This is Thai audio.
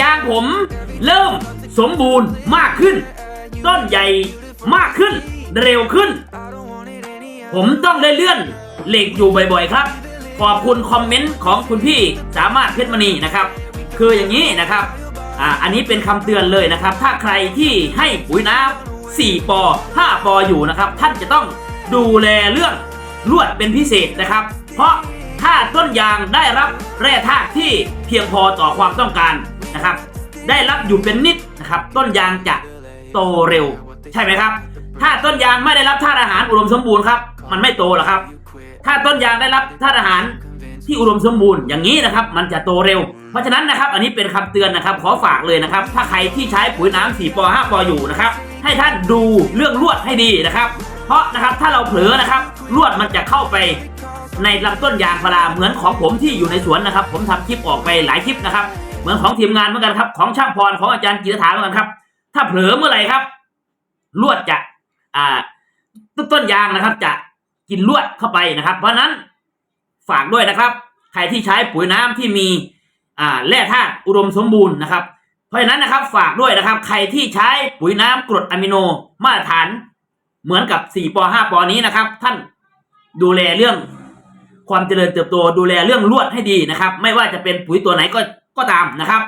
ยางผม เริ่มสมบูรณ์มากขึ้น ต้นใหญ่มากขึ้น เร็วขึ้น ผมต้องได้เลื่อนเหล็กอยู่บ่อยๆ ครับ ขอบคุณคอมเมนต์ของคุณพี่สามารถเพชรมณีนะครับ คืออย่างนี้นะครับอ่าอันนี้เป็นคำเตือนเลยนะครับ ถ้าใครที่ให้ปุ๋ยน้ำ4ปอ5ปออยู่นะครับ ท่านจะต้องดูแลเรื่องลวดเป็นพิเศษนะครับ เพราะถ้าต้นยางได้รับแร่ธาตุที่เพียงพอต่อความต้องการ นะครับ ได้รับอยู่เป็นนิดนะครับ ต้นยางจะโตเร็ว ใช่ไหมครับ ถ้าต้นยางไม่ได้รับธาตุอาหารอุดมสมบูรณ์ครับ มันไม่โตหรอกครับ ถ้าต้นยางได้รับธาตุอาหารที่อุดมสมบูรณ์อย่างนี้นะครับ มันจะโตเร็ว เพราะฉะนั้นนะครับ อันนี้เป็นคำเตือนนะครับ ขอฝากเลยนะครับ ถ้าใครที่ใช้ปุ๋ยน้ำ4ปอ5ปออยู่นะครับ ให้ท่านดูเรื่องลวดให้ดีนะครับ เพราะนะครับถ้าเราเผลอนะครับลวดมันจะเข้าไปในลำต้นยางพาราเหมือนของผมที่อยู่ในสวนนะครับ ผมทำคลิปออกไปหลายคลิปนะครับ เหมือนของทีมงานเหมือนกันครับ ของช่างพรของอาจารย์กิตถาเหมือนกันครับ ถ้าเผลอเมื่อไหร่ครับ ลวดจะอ่าต้นต้นยางนะครับ จะกินลวดเข้าไปนะครับ เพราะนั้นฝากด้วยนะครับ ใครที่ใช้ปุ๋ยน้ำที่มีอ่าแร่ธาตุอุดมสมบูรณ์นะครับ เพราะฉะนั้นนะครับ ฝากด้วยนะครับ ใครที่ใช้ปุ๋ยน้ำกรดอะมิโนมาตรฐานเหมือนกับ 4ปอ5ปอนี้นะครับ ท่านดูแลเรื่องความเจริญเติบโตดูแลเรื่องลวดให้ดีนะครับ ไม่ว่าจะเป็นปุ๋ยตัวไหนก็ ก็ตามนะครับ